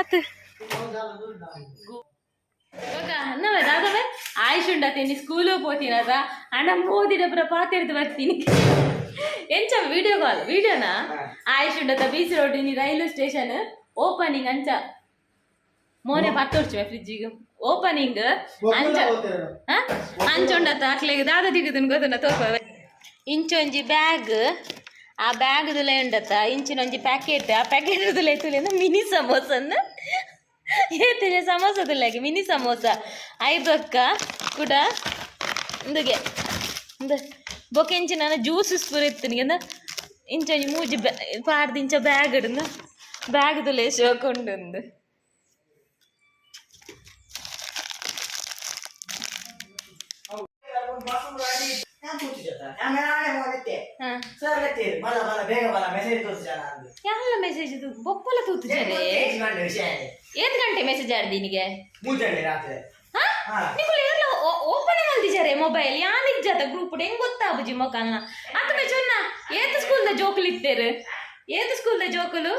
అత్తు ಅನ್ನವೇ ರಾಧವೇ ಆಯುಷ್ ಉಂಡ ತಿನ್ನಿ ಸ್ಕೂಲು ಪೋತಿನದ ಅಣ್ಣ ಮೋದಿನ ಪುರ ಪಾತಿರ್ದು ಬರ್ತೀನಿ ಎಂಚ ವಿಡಿಯೋ ಕಾಲ್ ವಿಡಿಯೋನಾ ಆಯುಷ್ ಉಂಡತ ಬೀಚ್ ರೋಡ್ ನೀ ರೈಲ್ವೆ ಸ್ಟೇಷನ್ ಓಪನಿಂಗ್ ಅಂಚ ಮೋನೆ ಪತ್ತು ವರ್ಷ ಫ್ರಿಜ್ಜಿಗೆ ಓಪನಿಂಗ್ ಅಂಚ ಅಂಚ ಉಂಡತ ಅಕ್ಲೆಗೆ ದಾದ ದಿಗದನ್ ಗೊತ್ತನ ತೋರ್ಪ ಇಂಚೊಂಜಿ ಬ್ಯಾಗ್ ಆ ಬ್ಯಾಗ್ದಲ್ಲೇ ಉಂಡತ್ತ ಇಂಚಿನ ಒಂಜಿ ಪ್ಯಾಕೆಟ್ ಆ ಪ್ಯಾಕೆಟ್ ತುಲೆ ಮಿನಿ ಸಮೋಸನ್ನ ಏತಿನ ಸಮೋಸ ತುಲ್ಲಾಗಿ ಮಿನಿ ಸಮೋಸ ಐ ಬೊಕ್ಕ ಕೂಡ ಇಂದುಗೆ ಇಂದು ಬೊಕ್ಕ ಇಂಚಿನ ಜ್ಯೂಸ್ ಸ್ಪೂರ್ ಇತ್ತಿನಿಗೆ ಅಂದ ಇಂಚೊಂಜಿ ಮೂಜಿ ಬ್ಯಾ ಪಾಡ್ದು ಇಂಚ ಬ್ಯಾಗ್ ಇಡಂದ ಬ್ಯಾಗ್ ತುಲೆ ಶೋಕುಂಡು ಹಾ. ಸರ್ ಲೆತ್ತೇರು ಬಲ ಬಲ ಬೇಗ ಬಲ ಮೆಸೇಜ್ ತೋರಿಸಿದ ಅಂದು. ಯಾರ ಮೆಸೇಜ್ ಇದು? ಬೊಪ್ಪಲ ತೂತು ಜರೆ ವಿಷಯ ಏತ್ ಗಂಟೆ ಮೆಸೇಜ್ ಆರ್ ನಿನಗೆ? ಮೂಜಂಡಿ ರಾತ್ರಿ. ಹಾ? ಹಾ. ನಿಕುಲು ಎಲ್ಲ ಓಪನ್ ಮಲ್ದಿದ್ದಾರೆ ಮೊಬೈಲ್ ಯಾನಿಗ್ ಜಾತ ಗ್ರೂಪ್ ಹೆಂಗ್ ಗೊತ್ತಾಬುಜಿ ಮೊಕಲ್ನ ಅತನೆ ಚೊನ್ನ ಏತ್ ಸ್ಕೂಲ್ ದ ಜೋಕುಲು ಇತ್ತೇರು? ಏತ್ ಸ್ಕೂಲ್ ದ ಜೋಕುಲು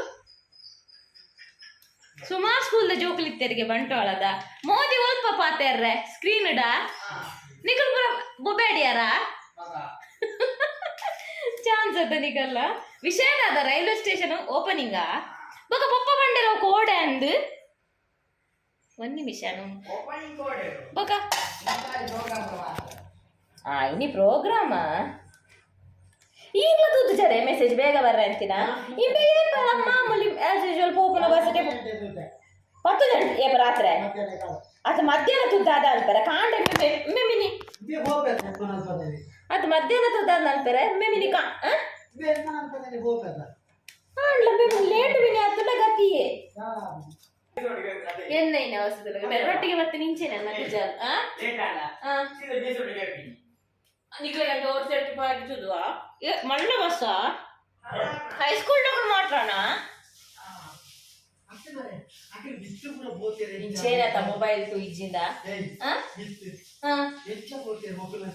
ಸುಮಾರ್ ಸ್ಕೂಲ್ ದ ಜೋಕುಲು ಇತ್ತೇರಿಗೆ ಬಂಟ್ವಾಳದ. ಮೋದಿ ಒಲ್ಪ ಪಾತೇರ್ರೆ ಸ್ಕ್ರೀನ್ ಇಡ ನಿಕಲ್ ಪುರ ಬೊಬ್ಯಾಡಿಯಾರ? ಚಾನ್ಸ್ ಅದ ನಿಕಲ್ಲ. ವಿಷಯ ಅದ ರೈಲ್ವೆ ಸ್ಟೇಷನ್ ಓಪನಿಂಗ. ಬೊಕ ಪಪ್ಪ ಬಂಡೆರ ಕೋಡೆ ಅಂದು. ಒಂದ್ ನಿಮಿಷನು ಕೋಡ್ ಬೊಕ. ಆ ಇನಿ ಪ್ರೋಗ್ರಾಮ ಈಗಲೂ ತೂತು ಜರೆ ಮೆಸೇಜ್ ಬೇಗ ಬರ್ರೆ ಅಂತಿನ? ಇಂಬೆ ಏಪ ಮಾಮೂಲಿ ಆಸ್ ಯೂಶುವಲ್ ಪೋಪುನ ಬಸ್ ಪತ್ತು ಗಂಟೆ ರಾತ್ರಿ. ಅದು ಮಧ್ಯಾಹ್ನ ತುದ್ದ ಅದ ಅನ್ಪರ ಕಾಂಡೆ ಮೆಮಿನಿ ಅದು ಮಧ್ಯಾಹ್ನ ತುದ್ದ ಅದ ಅನ್ಪರ ಮೆಮಿನಿ ಕಾ ಆಂಡ್ಲ ಮೆಮಿನಿ ಲೇಟ್ ಮಿನಿ ಅತ್ತುಲ ಗತಿಯೇ ಎನ್ನೈನ ವಸ್ತು ಬೆರೊಟ್ಟಿಗೆ ಮತ್ತೆ ನಿಂಚೇನೆ ನನ್ನ ಜಾಲ್ ನಿಕ್ಲೆ ನಂಗೆ ಓರ್ ಸರ್ಟಿಫೈ ಆಗಿದ್ದು ಮಳ್ಳ ಬಸ್ಸ ಹೈಸ್ಕೂಲ್ ಡಾಕ್ಟರ್ ಮಾಡ್ರಾನಾ ఇచ్చేనత మొబైల్కు ఇచ్చిందా?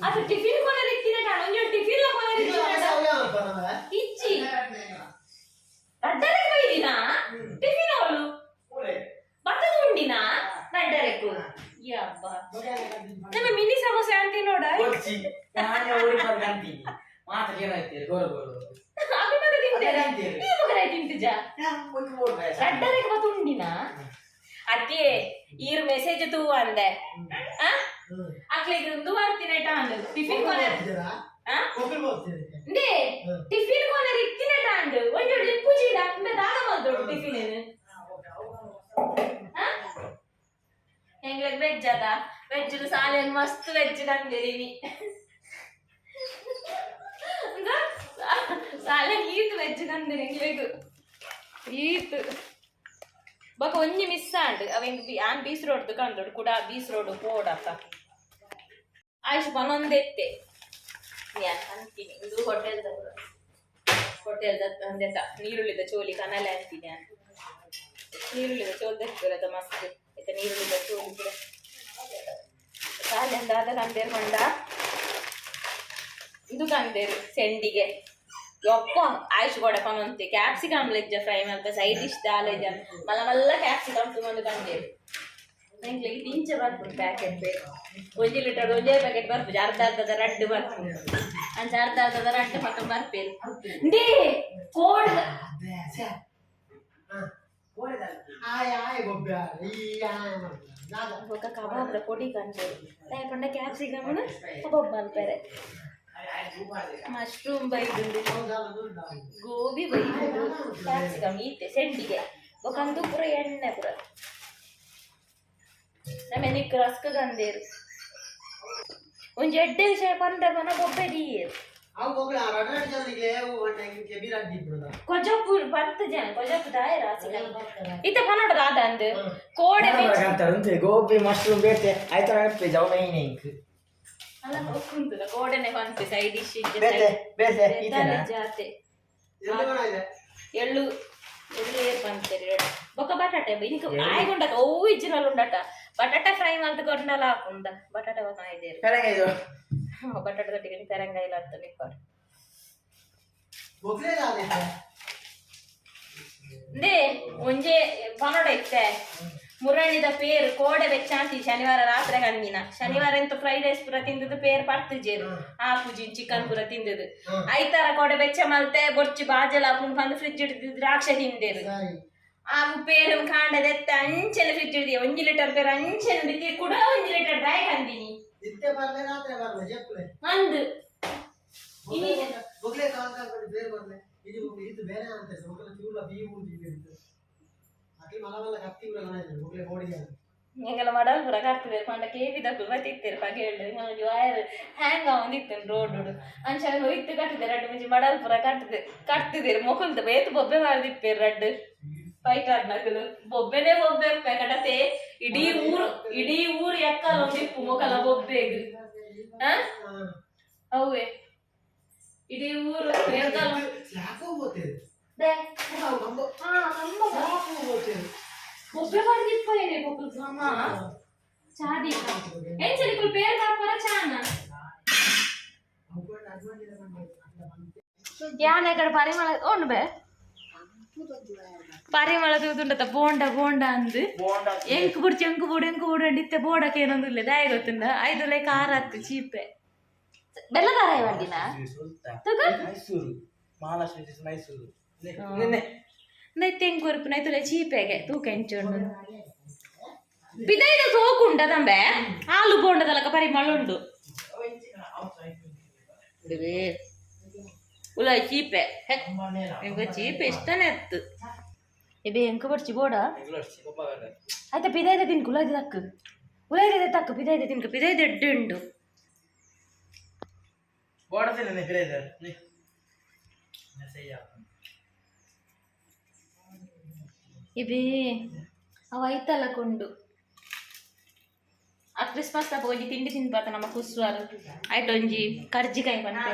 అసలు టిఫిన్ కొనది తినటాను టిఫిన్లో కొనది ಅಕ್ಲಿಗೆ ಒಂದು ಬರ್ತೀನೇಟ ಅಂದು ಟಿಫಿನ್ ಕೊನೆ ಆ ಇಂದೇ ಟಿಫಿನ್ ಕೊನೆ ಇಕ್ಕಿನೇಟ ಅಂದು ಒಂದು ಲಿಪ್ಪುಜಿ ಡಾಕ್ಮೆ ದಾದ ಮಲ್ದೋಡು ಟಿಫಿನ್ ಏನು ಹೆಂಗ್ ವೆಜ್ ಅದ ವೆಜ್ ಸಾಲೆ ಮಸ್ತ್ ವೆಜ್ ಕಂದಿrini ಸಾಲೆ ಈತ್ ವೆಜ್ ಕಂದಿರಿ ಇಂಗ್ಲೆಗ್ ಈತ್ ಬಕ ಒಂಜಿ ಮಿಸ್ ಆಂಡ್ ಅವೆಂಗ್ ಬಿ ಆನ್ ಬೀಸ್ ರೋಡ್ ಕಂದೋಡು ಕೂಡ ಬೀಸ್ ರೋಡ್ ಪೋಡಪ್ಪ ಆಯ್ತು ಪನೊಂದೆತ್ತೆ ಯಾನ್ ಅಂತೀನಿ ಇದು ಹೋಟೆಲ್ ಹೋಟೆಲ್ ಅಂದೆತ ನೀರುಳ್ಳಿದ ಚೋಲಿ ಕನಲೆ ಅಂತೀನಿ ನಾನು ನೀರುಳ್ಳಿದ ಚೋಲ್ ತೆಗ್ದಿರೋದ ಮಸ್ತ್ ಆಯ್ತಾ ನೀರುಳ್ಳಿದ ಚೋಲಿ ಕೂಡ ಸಾಲೆಂದ ಅದ ಕಂದೇರು ಕೊಂಡ ಇದು ಕಂದೇರು ಸೆಂಡಿಗೆ ಯಪ್ಪ ಆಯುಷ್ ಕೂಡ ಪನೊಂತೆ ಕ್ಯಾಪ್ಸಿಕಮ್ ಲೆಜ್ಜ ಫ್ರೈ ಮಾಡ್ತಾ ಸೈಡ್ ಡಿಶ್ ದಾಲೆಜ ಮಲ್ಲ ಮಲ್ಲ ಕ್ಯಾಪ್ಸಿಕಮ್ ತಗೊಂಡು ಕಂದೇರು ನಂಗೆ ಇಂಚ ಬರ್ಬೋದು ಪ್ಯಾಕೆಟ್ ಬೇಕು ಒಂಜಿ ಲೀಟರ್ ಒಂದೇ ಪ್ಯಾಕೆಟ್ ಬರ್ಬೋದು ಅರ್ಧ ಅರ್ಧದ ರಡ್ಡು ಬರ್ಬೋದು ಅಂಚ ಅರ್ಧ ಅರ್ಧದ ರಡ್ಡು ಪಕ್ಕ ಬರ್ಪೇರು ದೇ ಕೋಡ್ ఒక కబాబ్ పొడి కంటే లేకుండా capsicum kebab మల్పారు mushroom ಬೈದುಂಡು gobi ಬೈದುಂಡು capsicum ಈತೆ ಸೆಂಡಿಗೆ ಬೊಕಂದು ರಸ್ಕ ಗಂದೇರು ಒಂಜಿ ಎಡ್ಡೆ ವಿಷಯ ಪಂಡ ಮನ ಬೊಬ್ಬೆಡಿಯೇರು ಕೊಜಪ್ಪು ಬಂತ ಜನ ಕೊಜಪ್ಪು ದಾಯರ ಇತ್ತ ಪನ್ನಡ ದಾದ ಅಂದು ಕೋಡೆ ಮೆಚ್ಚಿ ಗೋಬಿ ಮಶ್ರೂಮ್ ಮೈನ್ ಇಂಕ್ ಅಲ್ಲ ನೋಡ್ಕೊಂತದ ಕೋಡೆನೆ ಬಂತು ಸೈಡ್ ಡಿಶ್ ಬೇತೆ ಬೇತೆ ಈತನ ಜಾತೆ ಎಳ್ಳು ಎಳ್ಳು ಏರ್ ಬಂತೇರಿ ಬೊಕ್ಕ ಬಟಾಟೆ ಇನಿಕ ಆಯ್ಗೊಂಡತ ಓ ಇಜ್ಜಿನಲ್ಲಿ ಉಂಡಟ ಬಟಾಟೆ ಫ್ರೈ ಮಾಡ್ದು ಕೊಡ್ನಲ್ಲ ಹಾಕುಂದ ಬಟಾಟೆ ಬೊಕ್ಕ ಇದೇರಿ ಕರೆಗೆ ಇದು ಬಟಾಟೆ ತೊಟ್ಟಿಗೆ ತೆರಂಗ ಇಲ್ಲ ಅಂತ ನಿಪ್ಪಾಡು ದೇ ಒಂಜೆ ಪನೋಡ ಇತ್ತೆ. ಮುರಣಿದ ಪೇರು ಕೋಡೆ ಬೆಚ್ಚಾಂತಿ ಶನಿವಾರ ರಾತ್ರಿ ಹಣ್ಣಿನ. ಶನಿವಾರ ಎಂತ ಫ್ರೈಡ್ ರೈಸ್ ಪೂರ ತಿಂದದ್ದು ಪೇರು ಪಡ್ತಿಜೇರು ಆ ಪೂಜಿ ಚಿಕನ್ ಪೂರ ತಿಂದದ್ದು. ಐತಾರ ಕೋಡೆ ಬೆಚ್ಚ ಮಲ್ತೆ ಬೊರ್ಚಿ ಬಾಜಲ ಪುನ್ ಬಂದು ಫ್ರಿಜ್ ದ್ರಾಕ್ಷ ತಿಂದೇರು ಆ ಪೇರು ಕಾಂಡದೆತ್ತ ಅಂಚೆನ ಫ್ರಿಜ್ ಹಿಡಿದಿ ಒಂಜಿ ಲೀಟರ್ ಪೇರು ಅಂಚೆನ ಬಿದ್ದಿ ಕೂಡ ಒಂಜಿ ಲೀಟರ್ ದಾಯ ಕಂದಿನಿ ನಿತ್ಯ ಬರ್ಲೆ ರಾತ್ರಿ ಬರ್ಲೆ ಜಪ್ಪಲೆ ಅಂದು ಇನಿ ಬೊಗ್ಲೆ ಕಾಲ್ ಕಾಲ್ ಮಾಡಿ ಬೇರೆ ಬರ್ಲೆ ಇದು ಇದು ಬೇರೆ ಅಂತ ಬೊಗ್ಲೆ ಚೂಲ ಬೀ ಉಂಟು ಇದು ಇದು ಅಟ್ಲಿ ಮಲ ಮಲ ಕತ್ತಿ ಉರ ಗಣ ಇದೆ ಬೊಗ್ಲೆ ಓಡಿಗೆ ಎಂಗೆಲ್ಲ ಮಾಡಲ್ ಪೂರ ಕಟ್ತಿದೆ ಪಂಡ ಕೇವಿದ ಪೂರ ತಿತ್ತೇರು ಪಗೆ ಹೇಳಿ ವಯರ್ ಹ್ಯಾಂಗ್ ಆವಂದಿತ್ತು ರೋಡ್ ಅಂಚೆ ಹೋಯ್ತು ಕಟ್ಟಿದೆ ರಡ್ಡು ಮುಂಚೆ ಮಡಲ್ ಪೂರ ಕಟ್ಟಿದೆ ಕಟ್ತಿದ್ದೀರಿ ಮೊಕಲ್ದ ಬೇತು ಬೊಬ್ಬೆ ಮಾಡಿದಿಪ್ಪೇರು ರಡ್ಡು ಫೈಟ್ ಆಡ್ನಕಲು ಬೊಬ್ಬೆನೆ ಬೊಬ್ಬೆ ಕಡತೆ ಇಡೀ ಊರು ಇಡೀ ಊರು ಎಕ್ಕಲ್ಲ ಒಂದಿಪ್ಪು ಮೊಕಲ ಬೊಬ್ಬೆಗ್ ಆ ಅವೇ ಇಡೀ ಊರು ಎಕ್ಕಲ್ಲ ಯಾಕೋ ಹೋಗ್ತೇವೆ ದೇ ನಮ್ಮ ಹಾ ನಮ್ಮ ಯಾಕೋ ಹೋಗ್ತೇವೆ ಬೊಬ್ಬೆ ಮಾಡಿದಿಪ್ಪ ಏನೇ ಬೊಬ್ಬೆ ಗ್ರಾಮ ಚಾದಿ ಎಂಚಲಿ ಕುಲ್ ಪೇರ್ ಕಾಪರ ಚಾನ ಅಪ್ಪ ಅಡ್ವಾಂಟೇಜ್ ಬಂದು ಯಾನೆ ಕಡೆ ಪರಿಮಳ ಓಣ್ ಬೇ ಪರಿಮಳ ತೂತುಂಡತ ಬೋಂಡ ಬೋಂಡ ಅಂದ್ ಎಂಕ್ ಬುಡ್ಚಿ ಎಂಕು ಬುಡು ಎಂಕು ಬುಡು ಇತ್ತೆ ಬೋಡಕ್ಕೆ ಏನೊಂದು ಇಲ್ಲ ದಾಯ ಗೊತ್ತುಂಡ ಐದು ಲೈ ಖಾರ ಹತ್ತು ಚೀಪೆ ಬೆಲ್ಲ ಖಾರ ಇವಾಗಿನ ನೈತು ಚೀಪೆಗೆ ತೂಕ ಎಂಚುಂಡು ಬಿದೈದ ಸೋಕುಂಡ ತಂಬೆ ಹಾಲು ಬೋಂಡದಲಕ ಪರಿಮಳ ಉಂಡು ಚೀಪೆ. ಎಂಕ ಚೀಪೆ ಇಷ್ಟನೇ ಎತ್ತು ಇಬೆ ಎಂಕ ಬಡ್ಚಿ ಬೋಡ? ಆಯ್ತಾ ಪಿದೈದ ತಿನ್ಕು ಉಲಾಯ್ದ ತಕ್ಕ ಉಲಾಯ್ದ ತಕ್ಕ ಪಿದೈದ ತಿನ್ಕ ಪಿದೈದ ಎಡ್ಡು ಉಂಡು. ಬೋಡದಲ್ಲಿ ನೆಗ್ರೇದ ಇಬೇ ಅವ ಐತಲ್ಲ ಕೊಂಡು. ಆ ಕ್ರಿಸ್ಮಸ್ ತಪ್ಪ ಒಂಜಿ ತಿಂಡಿ ತಿನ್ಪಾತ ನಮ್ಮ ಕುಸ್ವಾರು. ಆಯ್ತು ಒಂಜಿ ಕರ್ಜಿಕಾಯಿ ಬಂತೆ.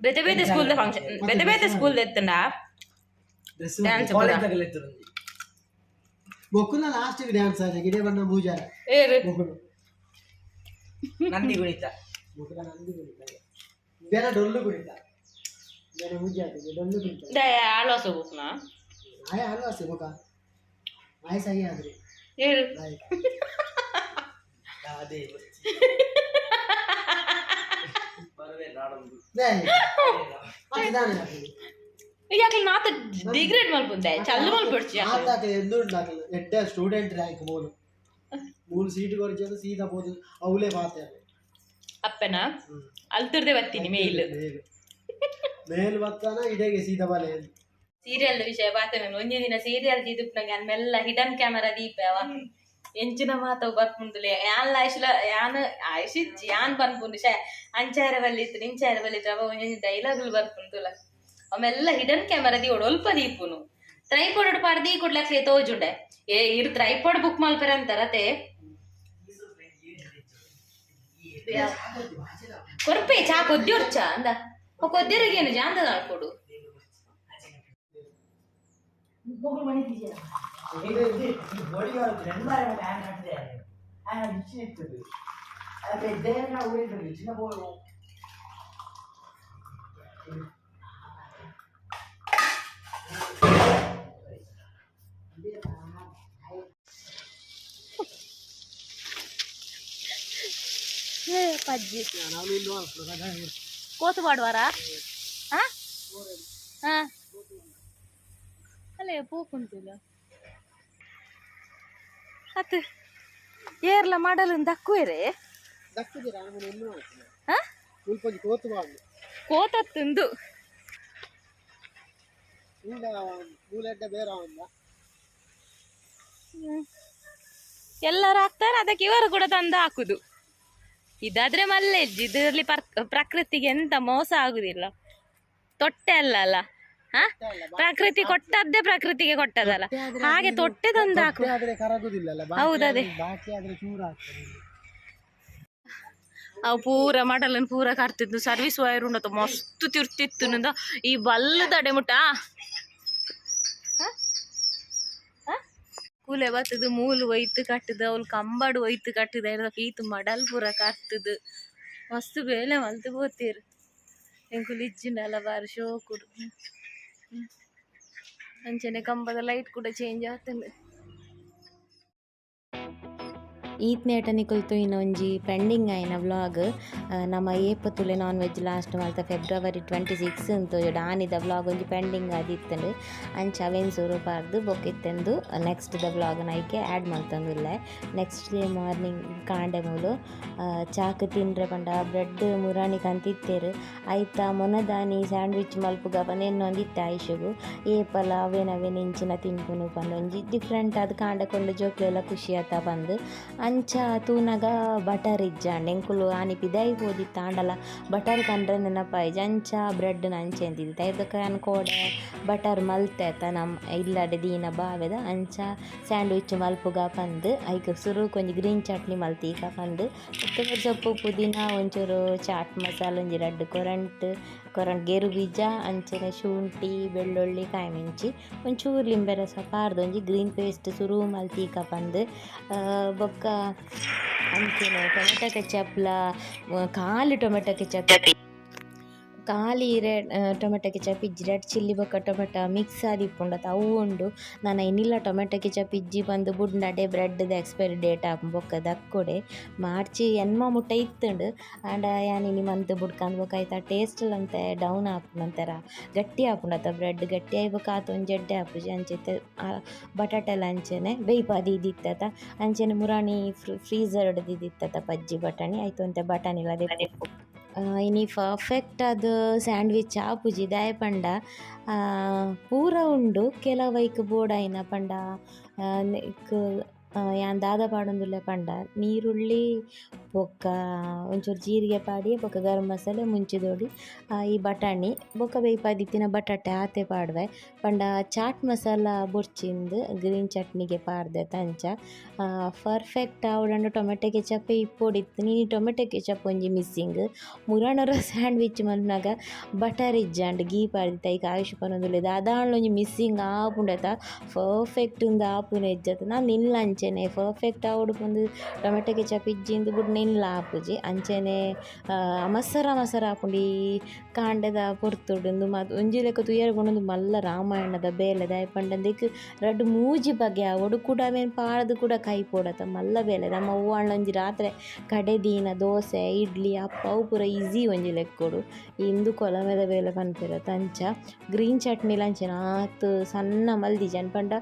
ಬೇತೆ ಬೇತೆ ಸ್ಕೂಲ್ ಫಂಕ್ಷನ್ ಬೇತೆ ಬೇತೆ ಸ್ಕೂಲ್ ಎತ್ತಂಡ ಡ್ರೆಸ್ ಡ್ಯಾನ್ಸ್ ಕಾಲೇಜ್ ತಗಲಿತ್ತು ನಂಗೆ ಬೊಕ್ಕುಲ ಲಾಸ್ಟ್ ಡ್ಯಾನ್ಸ್ ಆಗ ಗಿಡ ಬಣ್ಣ ಮೂಜಾರ ಏರು ಬೊಕ್ಕುಲು ನಂದಿ ಕುಣಿತ ಬೊಕ್ಕುಲ ನಂದಿ ಕುಣಿತ ಬೇರೆ ಡೊಳ್ಳು ಕುಣಿತ ಬೇರೆ ಮೂಜಾರ ಡೊಳ್ಳು ಕುಣಿತ ದೇ ಆಲೋಸ ಉಪ್ನ ಆಯ ಹಲ್ವಾಸಿ ಬೊಕ್ಕ ಆಯ ಸಹಿ ಆದ್ರಿ ಏರು ಆಯ್ ಅದೇ ಯಾಕೆ ನಾತ ಡಿಗ್ರೇಡ್ ಮಲ್ಪುಂದೆ ಚಲ್ಲು ಮಲ್ಪಡ್ಚಿ ಆತಾಕೆ ಎಂದುಂಡಾಕಲು ಎಡ್ಡ ಸ್ಟೂಡೆಂಟ್ ರ್ಯಾಂಕ್ ಮೂಲು ಮೂಲು ಸೀಟ್ ಕೊರಿಚದು ಸೀದಾ పోదు ಅವಲೇ ಮಾತೆ ಅಪ್ಪನ? ಅಲ್ತುರ್ದೆ ಬರ್ತೀನಿ ಮೇಲ್ ಮೇಲ್ ಬತ್ತಾನ ಇಡೆಗೆ ಸೀದಾ ಬಲೆ ಸೀರಿಯಲ್ ವಿಷಯ ಪಾತೆ ನಾನು ಒಂದೇ ದಿನ ಸೀರಿಯಲ್ ದಿದುಪ್ ನಂಗೆ ಅನ್ಮೆಲ್ಲ ಹಿಡನ್ ಕ್ಯಾಮರಾ ದೀಪ ಅವ ಎಂಚಿನ ಮಾತು ಬರ್ಪುಂದುಲೆ ಯಾನ್ ಲಾಯ್ಶಲ ಯಾನ್ ಆಯ್ಸಿಚ್ಚಿ ಯಾನ್ ಪನ್ಪುಂಡು ಶೇ ಅಂಚಾರ ಬಲ್ಲಿತ್ತು ನಿಂಚಾರ ಬಲ್ಲಿತ್ತು ಅವ ಒಂಜಿ ಡೈಲಾಗುಲು ಬರ್ಪುಂದುಲ ಅವೆಲ್ಲ ಹಿಡನ್ ಕ್ಯಾಮರಾ ದೀವಡು ಒಲ್ಪ ದೀಪುನು. ಟ್ರೈಪೋಡ್ ಪಾಡ್ದಿ ಕೊಡ್ಲಕ್ಲೆ ತೋಜುಂಡೆ. ಏ, ಇರ್ ಟ್ರೈಪೋಡ್ ಬುಕ್ ಮಲ್ಪೆರ ಅಂತಾರತೆ. ಕೊರ್ಪೆ, ಚಾ ಕೊದ್ದಿರ್ಚ ಅಂದ. ಏನು ಜಾಂದ ಕೊಡು. ಬಾಡಿ ಇದು ಇದು ಈ ಬೋಡಿಗೆ ಅವ್ರ ಫ್ರೆಂಡ್ ಮಾರ ಆ್ಯನ್ ಹಾಕಿದೆ ಆ್ಯನ್ ರುಚಿ ಇರ್ತದೆ ಆದರೆ ಇದ್ದೇನ ಊರಿದ್ರು ಚಿನ್ನ ಬೋಡು పజ్జి కోతవాడవారా లే పూకుంటుంది ಅವನು ಏರ್ಲ ಮಾಡಲು ಬಾಂಡು ಕೋತತ್ತುಂದು. ಎಲ್ಲರೂ ಹಾಕ್ತಾರೆ ಅದಕ್ಕೆ ಇವರು ಕೂಡ ತಂದು ಹಾಕುದು. ಇದಾದ್ರೆ ಮಲ್ಲೆಜ್ಜಿ ಇದರಲ್ಲಿ ಪ್ರಕೃತಿಗೆ ಎಂತ ಮೋಸ ಆಗುದಿಲ್ಲ. ತೊಟ್ಟೆ ಅಲ್ಲ ಅಲ್ಲ. ಹಾ? ಪ್ರಕೃತಿ ಕೊಟ್ಟದ್ದೇ ಪ್ರಕೃತಿಗೆ ಕೊಟ್ಟದಲ್ಲ. ಹಾಗೆ ತೊಟ್ಟೆದೊಂದು ಹಾಕು. ತೊಟ್ಟೆ ಹೌದದೇ. ಅವು ಪೂರ ಮಾಡಲನ್ನು ಪೂರ ಕರ್ತಿದ್ದು ಸರ್ವಿಸ್ ವೈರ್ ಉಂಡತ ಮಸ್ತ್ ತಿರ್ತಿತ್ತು ನಂದ. ಈ ಬಲ್ಲದಡೆ ಮುಟ್ಟ ಕೂಲೆ ಬತ್ತದು ಮೂಲು ಒಯ್ತು ಕಟ್ಟದು ಅವ್ಲು ಕಂಬಡು ಒಯ್ತು ಕಟ್ಟದ ಈತು ಮಡಲ್ ಪೂರ ಕರ್ತದು ಮಸ್ತ್ ಬೇಲೆ ಮಲ್ತು ಬೋತೀರು ಎಂಕುಲು ಇಜ್ಜಿಂಡಲ್ಲ ಬಾರಿ ಶೋಕುಡು. మంచిగానే కంపద లైట్ కూడా చేంజ్ అవుతుంది. ಈತ್ನೇಟ ನಿಕುಲ್ತು ಇನ್ನೊಂಜಿ ಪೆಂಡಿಂಗ್ ಆಯ್ನ ವ್ಲಾಗ್. ನಮ್ಮ ಏಪತ್ತುಲೆ ನಾನ್ ವೆಜ್ ಲಾಸ್ಟ್ ಮಾಲ್ತ ಫೆಬ್ರವರಿ ಟ್ವೆಂಟಿ ಸಿಕ್ಸ್ ಅಂತು ಆನಿದ ವ್ಲಾಗ್ ಒಂಜಿ ಪೆಂಡಿಂಗ್ ಆದಿತ್ತಂಡು. ಅಂಚ ಅವೆನ್ ಸೂರು ಪಾರ್ದು ಬೊಕ್ಕಿತ್ತೆಂದು ನೆಕ್ಸ್ಟ್ ದ ವ್ಲಾಗ್ ಐಕೆ ಆ್ಯಡ್ ಮಲ್ತಂದುಲ್ಲೆ ನೆಕ್ಸ್ಟ್ ಡೇ ಮಾರ್ನಿಂಗ್ ಕಾಂಡೆ ಮೂಲು ಚಾಕ್ ತಿನ್ರೆ ಪಂಡ ಬ್ರೆಡ್ ಮುರಾಣಿ ಕಂತಿತ್ತೇರು. ಐತ ಮೊನದಾನಿ ಸ್ಯಾಂಡ್ವಿಚ್ ಮಲ್ಪುಗ ಪಂದೆನ್ನೊಂದಿತ್ತೆ ಆಯುಷಗು. ಏಪಲ ಅವೇನ್ ಅವೇನ್ ಇಂಚಿನ ತಿನ್ಪುನು ಪಂದೊಂಜಿ ಡಿಫ್ರೆಂಟ್ ಅದು ಕಾಂಡಕೊಂಡು ಜೋಕ್ಲೆಲ್ಲ ಖುಷಿ ಆತ ಬಂದು. ಅಂಚ ತೂನಗ ಬಟರ್ ಇಜ್ಜ ಎಂಕುಲು ಆನಿ ಪಿದಾಯಿ ಹೋದಿ ಆಂಡಲ ಬಟರ್ ಕಂಡ್ರೆ ನೆನಪಾಯ್ಜ ಅಂಚ ಬ್ರೆಡ್ ಅಂಚೆ ಅಂತಿದ್ದೆ ಇದಕ್ಕ ಅನ್ಕೋಡೆ ಬಟರ್ ಮಲ್ತೆ ನಮ್ಮ ಇಲ್ಲಡೆ ದೀನ ಬಾವೆದ ಅಂಚ ಸ್ಯಾಂಡ್ವಿಚ್ ಮಲ್ಪುಗ ಪಂದ್. ಐಕ್ ಸುರು ಕೊಂಚ ಗ್ರೀನ್ ಚಟ್ನಿ ಮಲ್ತೀಕ ಪಂದ್. ಕೊತ್ತಂಬರಿ ಸೊಪ್ಪು, ಪುದೀನ, ಒಂಚೂರು ಚಾಟ್ ಮಸಾಲ, ಒಂಜಿ ರಡ್ಡ್ ಕೊರಂಟ್ ಕೊರಂಟ್ ಗೇರು ಬೀಜ, ಅಂಚನೆ ಶುಂಠಿ, ಬೆಳ್ಳುಳ್ಳಿ ಕಾಯಿ ಮೆಂಚಿ ಒಂಚೂರು ಲಿಂಬೆ ರಸ ಪಾರ್ದು, ಒಂಜಿ ಗ್ರೀನ್ ಪೇಸ್ಟ್ ಸುರು ಮಲ್ತಿ ಪಂದ್. ಪಂದು ಬೊಕ್ಕ అంతేనా? టొమాటో కెచప్లా కాలు టొమాటో కెచప్ ಖಾಲಿ ರೆಡ್ ಟೊಮೆಟೊ ಕೆಚಪ್, ಇಜ್ಜಿ, ರೆಡ್ ಚಿಲ್ಲಿ ಬೊಕ್ಕ ಟೊಮೆಟೊ ಮಿಕ್ಸ್ ಆದಿಪ್ಪುಂಡತ ಅವು ಉಂಡು. ನಾನು ಇನ್ನಿಲ್ಲ ಟೊಮೆಟೊ ಕೆಚಪ್, ಇಜ್ಜಿ ಬಂದು ಬುಡ್ನಡೆ ಬ್ರೆಡ್ದು ಎಕ್ಸ್ಪೈರಿ ಡೇಟ್ ಆಪು ಬೊಕ್ಕ ದಕ್ಕೊಡೆ. ಮಾರ್ಚಿ ಎನ್ಮ ಮುಟ್ಟ ಇತ್ತುಂಡು. ಆಂಡ ಯಾನಿನಿ ಮಂತ್ ಬುಡ್ಕಂದ್ ಬೊಕ ಟೇಸ್ಟ್ ಲಂತೆ ಡೌನ್ ಆಪುನಂತರ ಗಟ್ಟಿ ಆಪುಂಡತ. ಬ್ರೆಡ್ ಗಟ್ಟಿ ಆಯ್ಬೇಕು ಆತೊಂದು ಎಡ್ಡೆ ಆಪುಜಿ, ಅಂಚೆತೆ ಬಟಾಟೆಲ ಅಂಚೆನೆ ಬೇಯ್ಪಾದಿ ಇದಿತ್ತತ ಅಂಚೆನೆ ಮುರಾಣಿ ಫ್ರೀಝರ್ ದಿದಿತ್ತತ ಪಜ್ಜಿ ಬಟಾಣಿ ಆಯ್ತು ಅಂತೆ ಬಟಾಣಿ ಇಲ್ಲದೆ ಇನಿ ಪರ್ಫೆಕ್ಟ್ ಅದು ಸ್ಯಾಂಡ್ವಿಚ್ ಆಪುಜಿ ದಾಯ ಪಂಡ. ಪೂರ ಉಂಡು. ಕೆಲವೈಕ್ ಬೋಡಾಯಿನ ಪಂಡ. ಆ, ನೆಕ್ ಆ, ಯಾನ್ ದಾದ ಪಾಡೊಂದುಲ್ಲೆ ಪಂಡ ನೀರುಳ್ಳಿ ಬೊಕ್ಕ ಒಂಚೂರು ಜೀರಿಗೆ ಪಾಡಿ ಬೊಕ್ಕ ಗರಂ ಮಸಾಲೆ ಮುಂಚಿದೋಡಿ ಈ ಬಟಾಣಿ ಬೊಕ್ಕ ತಿನ್ನ ಬಟಾಟೆ ಆತೆ ಪಾಡ್ವೆ ಪಂಡ ಚಾಟ್ ಮಸಾಲ ಬೊರ್ಚಿಂದು ಗ್ರೀನ್ ಚಟ್ನಿಗೆ ಪಾಡ್ದೆ ತಂಚ ಪರ್ಫೆಕ್ಟ್ ಆವಡಂಡು ಟೊಮೆಟೊ ಕೆಚಪ್ ಇಪ್ಪೊಡಿತ್ತು ನೀನು ಟೊಮೆಟೊ ಕೆಚಪ್ ಒಂಜಿ ಮಿಸ್ಸಿಂಗ್ ಮುರಾಣರ ಸ್ಯಾಂಡ್ವಿಚ್ ಮಲ್ನಾಗ ಬಟರ್ ಇಜ್ಜಾಂಡ್ ಗೀ ಪಾಡ್ದಿತ್ತ ಈಗ ಆಯುಷ್ ಪನೊಂದುಲ್ಲೆ ಅದಾಂಡ್ಲ ಒಂಜಿ ಮಿಸ್ಸಿಂಗ್ ಆಪುಂಡತ ಪರ್ಫೆಕ್ಟ್ ಉಂದು ಆಪುನ ಇಜ್ಜತ್ ನಾನು ನಿಲ್ಲ ಅಂಚೆನೆ ಪರ್ಫೆಕ್ಟ್ ಆವಡು ಪಂದು ಟೊಮೆಟೊ ಕೆಚಪ್ ಇಜ್ಜಿಂದು ಬುಡ್ ನಿಲ್ಲ ಆಪುಜಿ ಅಂಚೆನೆ ಮಸರ ಮಸರ ಈ ಕಾಂಡದ ಪೊರ್ತುಡುಂದು ಮತ್ತು ಒಂಜಿ ಲೆಕ್ಕ ತುಯ್ಯರ್ಗೊಂಡು ಮಲ್ಲ ರಾಮಾಯಣದ ಬೇಲೆ ಪಂಡ ಪಂಡಂದಿಕ್ ರಡ್ಡ್ ಮೂಜಿ ಬಗೆ ಆವಡು ಕೂಡ ಅವೇನು ಪಾಡ್ದು ಕೂಡ ಕೈ ಪೋಡತ ಮಲ್ಲ ಬೇಲೆ. ನಮ್ಮ ಹೂವಣ್ಣ ಒಂಜಿ ರಾತ್ರಿ ಕಡೆ ದೀನ, ದೋಸೆ, ಇಡ್ಲಿ ಅಪ್ಪ ಅವು ಪೂರ ಈಸಿ ಒಂಜಿ ಲೆಕ್ಕೊಡು ಇಂದು ಕೊಲಮೆದ ಬೇಲೆ ಪನ್ಪಿರತ್ತ ಅಂಚ. ಗ್ರೀನ್ ಚಟ್ನಿ ಲಂಚನ ಆತು ಸಣ್ಣ ಮಲ್ದಿ ಜನ್ ಪಂಡ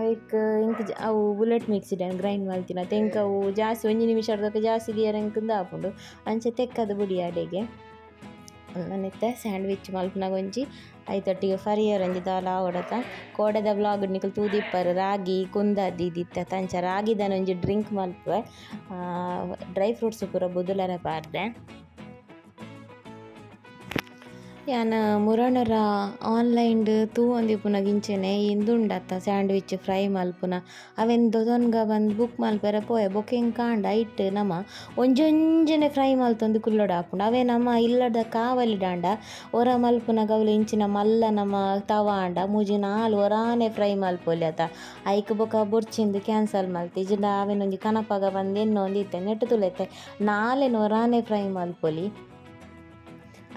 ಐಕ್, ಇಂಕ್ ಅವು ಬುಲೆಟ್ ಮಿಕ್ಸಿಡ್ ಗ್ರೈಂಡ್ ಮಲ್ತಿನ ತೆಂಕ ಅವು ಜಾಸ್ತಿ ಒಂಜಿ ನಿಮಿಷ ಅರ್ಧಕ್ಕೆ ಜಾಸ್ತಿ ಇದೆಯಾರ ಎಂಕಂದು ಆಪುಂಡು ಅಂಚೆ ತೆಕ್ಕದ ಬುಡಿ ಅಡೆಗೆ ನನ್ನಿತ್ತೆ ಸ್ಯಾಂಡ್ವಿಚ್ ಮಲ್ಪನಾಗ ಒಂಜಿ, ಐತೊಟ್ಟಿಗೆ ಫರಿಯರ್ ಒಂಜಿ ದಾಲ ಆವಡತ ಕೋಡದ ಬ್ಲಾಗ್ ನಿಕಲ್ ತೂದಿಪ್ಪರ್, ರಾಗಿ ಕುಂದದ್ದು ಇದಿತ್ತ ತಂಚ. ರಾಗಿದನ ಒಂಜಿ ಡ್ರಿಂಕ್ ಮಲ್ಪ ಡ್ರೈ ಫ್ರೂಟ್ಸ್ ಪೂರ ಬುದುಲರ ಪಾರ್ದೆ ಯಾನ ಮುರಣರ ಆನ್ಲೈನ್ಡ್ ತೂ ಒಂದಿಪ್ಪುನ ಗಿಂಚೆನೆ ಇಂದುಂಡತ್ತ ಸ್ಯಾಂಡ್ವಿಚ್, ಫ್ರೈ ಮಲ್ಪುನ ಅವೆನ್ ದೊದೊನ್ಗ ಬಂದು ಬುಕ್ ಮಲ್ಪೆರೆ ಪೋಯೆ ಬುಕಿಂಗ್ ಕಾಂಡ ಇಟ್ಟು ನಮ ಒಂಜೊಂಜನೆ ಫ್ರೈ ಮಲ್ತೊಂದು ಕುಲ್ಲೊಡ ಹಾಪುಂಡು ಅವೇ ನಮ್ಮ ಇಲ್ಲದ ಕಾವಲಿ ಡಾಂಡ ಒರ ಮಲ್ಪುನ ಗೌಲು ಇಂಚಿನ ಮಲ್ಲ ನಮ್ಮ ತವಾಂಡ, ಮೂಜಿ ನಾಲ್ ಒರಾನೆ ಫ್ರೈ ಮಲ್ಪೊಲಿ ಅತ ಐಕ್ ಬೊಕ ಬೊರ್ಚಿಂದು ಕ್ಯಾನ್ಸಲ್ ಮಲ್ತಿ ಇಜ್ಜಿಂಡ ಅವೆನೊಂಜಿ ಕನಪಗ ಬಂದು ಎನ್ನೊ ಒಂದಿತ್ತೆ ನೆಟ್ಟು ತುಲೆತೆ ನಾಲೆನ್ ಒರಾನೆ ಫ್ರೈ ಮಲ್ಪೊಲಿ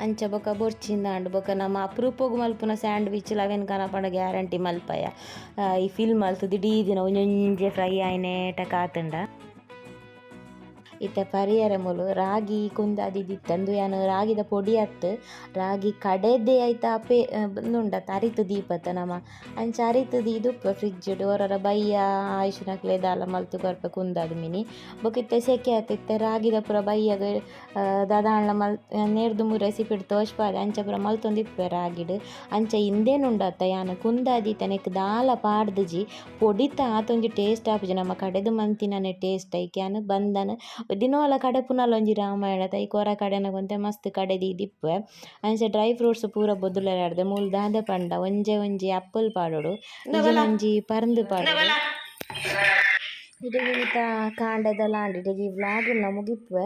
ಅಂಚ ಬೊಕ ಬೊರ್ಚಿಂದ ಅಂಡ್ ಬೊಕ ನಮ್ಮ ಅಪರೂಪಗ್ ಮಲ್ಪುನ ಸ್ಯಾಂಡ್ವಿಚ್ ಅವೆನ್ ಕನಪಂಡ ಗ್ಯಾರಂಟಿ ಮಲ್ಪಯ ಆ, ಈ ಫಿಲ್ ಮಲ್ತುದು ಇಡೀ ದಿನ ಒಂಜೊಂಜೆ ಫ್ರೈ ಆಯ್ನೇಟ ಕಾತುಂಡ ಇತ್ತೆ ಪರಿಯರ ರಾಗಿ ರಾಗಿ ಕುಂದಾದಿದ್ದಿತ್ತಂದು ಯಾನು ರಾಗಿದ ಪೊಡಿ ಅತ್ತು, ರಾಗಿ ಕಡೆದೇ ಐತ ಅಪೆ ಬಂದುಂಡ ಅರಿತು ದೀಪತ್ತ ನಮ್ಮ ಅಂಚ ಅರಿತು ದೀದು ಫ್ರಿಜ್ ಡೋರರ ಬಯ್ಯ ಆಯುಷನಕ್ಲೆ ದಾಲ ಮಲ್ತು ಕೊರ್ಪ ಕುಂದಾದ ಮಿನಿ. ಬೊಕಿತ್ತೆ ಸೆಕೆ ಆತಿತ್ತೆ ರಾಗಿದ ಪೂರ ಬಯ್ಯಗ ದಾದಾಂಡ್ಲ ಮಲ್ ನೇರ್ದು ಮೂರು ರೆಸಿಪಿ ತೋಷ್ಪಾದ ಅಂಚ ಪೂರ ಮಲ್ತೊಂದಿಪ್ಪೆ ರಾಗಿಡ್. ಅಂಚ ಇಂದೇನುಂಡತ್ತ ಯಾನು ಕುಂದಾದಿ ತನಕ್ ದಾಲ ಪಾಡ್ದುಜಿ ಪೊಡಿತ ಆತೊಂಜಿ ಟೇಸ್ಟ್ ಆಪುಜಿ. ನಮ್ಮ ಕಡೆದು ಮಂತಿನನೆ ಟೇಸ್ಟ್ ಐಕ್ಯಾನು, ಬಂದನ ದಿನವಲ ಕಡೆ ಪುನಲ ಒಂಜಿ ರಾಮಾಯಣ ತೈ ಕೊರ ಕಡೆನ ಕೊಂತೆ ಮಸ್ತ್ ಕಡೆ ದೀದಿಪ್ಪೆ ಅಂಚ ಡ್ರೈ ಫ್ರೂಟ್ಸ್ ಪೂರ ಬೊದ್ದುಲೆರಾಡ್ದೆ ಮೂಲು ದಾದ ಪಂಡ ಒಂಜೆ ಒಂಜಿ ಆಪಲ್ ಪಾಡೋಡು ಇಜಿ ಒಂಜಿ ಪರಂದು ಪಾಡೋಡು ಇಡೆಗಿ ಮಿತ ಕಾಂಡದ ಲಾಂಡ್ ಇಡೆಗಿ ವ್ಲಾಗ್ ಲ ಮುಗಿಪ್ವೆ